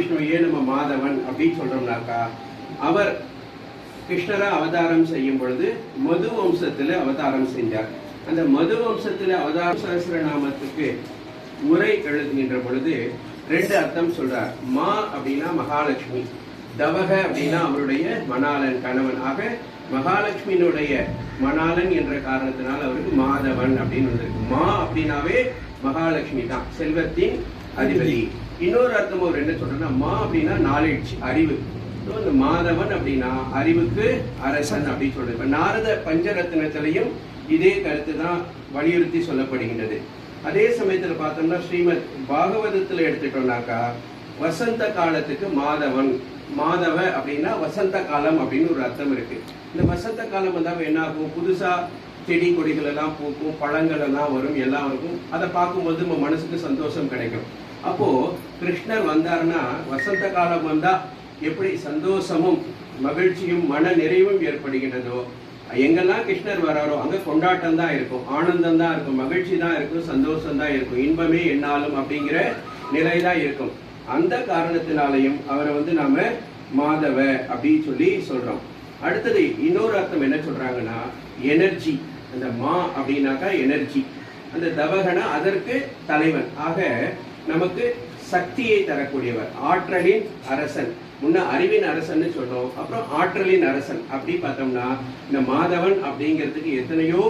மகாவிஷ்ணுவையே நம்ம மாதவன் அப்படின்னு சொல்றோம்னாக்கா அவர் கிருஷ்ணரா அவதாரம் செய்யும் பொழுது மது வம்சத்துல அவதாரம் செஞ்சார். அந்த மது வம்சத்துல அவதார சகசிரநாமத்துக்கு உரை எழுதுகின்ற பொழுது ரெண்டு அர்த்தம் சொல்றார். மா அப்படின்னா மகாலட்சுமி தவக அப்படின்னா அவருடைய மணாலன் கணவன். ஆக மகாலட்சுமியினுடைய மணாலன் என்ற காரணத்தினால் அவருக்கு மாதவன் அப்படின்னு வந்திருக்கு. மா அப்படின்னாவே மகாலட்சுமி தான். செல்வத்தின் அதிபதி. இன்னொரு அர்த்தம் அவர் என்ன சொல்றேன்னா மா அப்படின்னா நாலேஜ் அறிவு. இந்த மாதவன் அப்படின்னா அறிவுக்கு அரசன் அப்படின்னு சொல்றது இப்ப நாரத பஞ்சரத்னத்திலையும் இதே கருத்து தான் வலியுறுத்தி சொல்லப்படுகின்றது. அதே சமயத்துல பார்த்தோம்னா ஸ்ரீமத் பாகவதத்துல எடுத்துட்டோம்னாக்கா வசந்த காலத்துக்கு மாதவன். மாதவ அப்படின்னா வசந்த காலம் அப்படின்னு ஒரு அர்த்தம் இருக்கு. இந்த வசந்த காலம் வந்தால் என்ன ஆகும் புதுசா செடி கொடிகள் எல்லாம் பூக்கும் பழங்கள் எல்லாம் வரும் எல்லாம் இருக்கும். அதை பார்க்கும்போது நம்ம மனசுக்கு சந்தோஷம் கிடைக்கும். அப்போ கிருஷ்ணர் வந்தாருன்னா வசந்த காலம் வந்தா எப்படி சந்தோஷமும் மகிழ்ச்சியும் மன நிறைவும் ஏற்படுகின்றதோ எங்கெல்லாம் கிருஷ்ணர் வராரோ அங்க கொண்டாட்டம் தான் இருக்கும். ஆனந்தம் தான் இருக்கும் மகிழ்ச்சி தான் இருக்கும் சந்தோஷம் தான் இருக்கும். இன்பமே என்னாலும் அப்படிங்கிற நிலை தான் இருக்கும். அந்த காரணத்தினாலையும் அவரை வந்து நாம மாதவ அப்படின்னு சொல்லி சொல்றோம். அடுத்தது இன்னொரு அர்த்தம் என்ன சொல்றாங்கன்னா எனர்ஜி அந்த மா அப்படின்னாக்கா எனர்ஜி அந்த தவகனா அதற்கு தலைவன். ஆக நமக்கு சக்தியை தரக்கூடியவர். ஆற்றலின் அரசன். முன்ன அறிவின் அரசன் சொல்றோம் அப்புறம் ஆற்றலின் அரசன். அப்படி பார்த்தோம்னா இந்த மாதவன் அப்படிங்கிறதுக்கு எத்தனையோ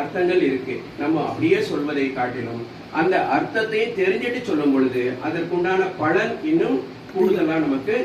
அர்த்தங்கள் இருக்கு. நம்ம அப்படியே சொல்வதை காட்டிலும் அந்த அர்த்தத்தை தெரிஞ்சிட்டு சொல்லும் பொழுது அதற்குண்டான பலன் இன்னும் கூடுதலா நமக்கு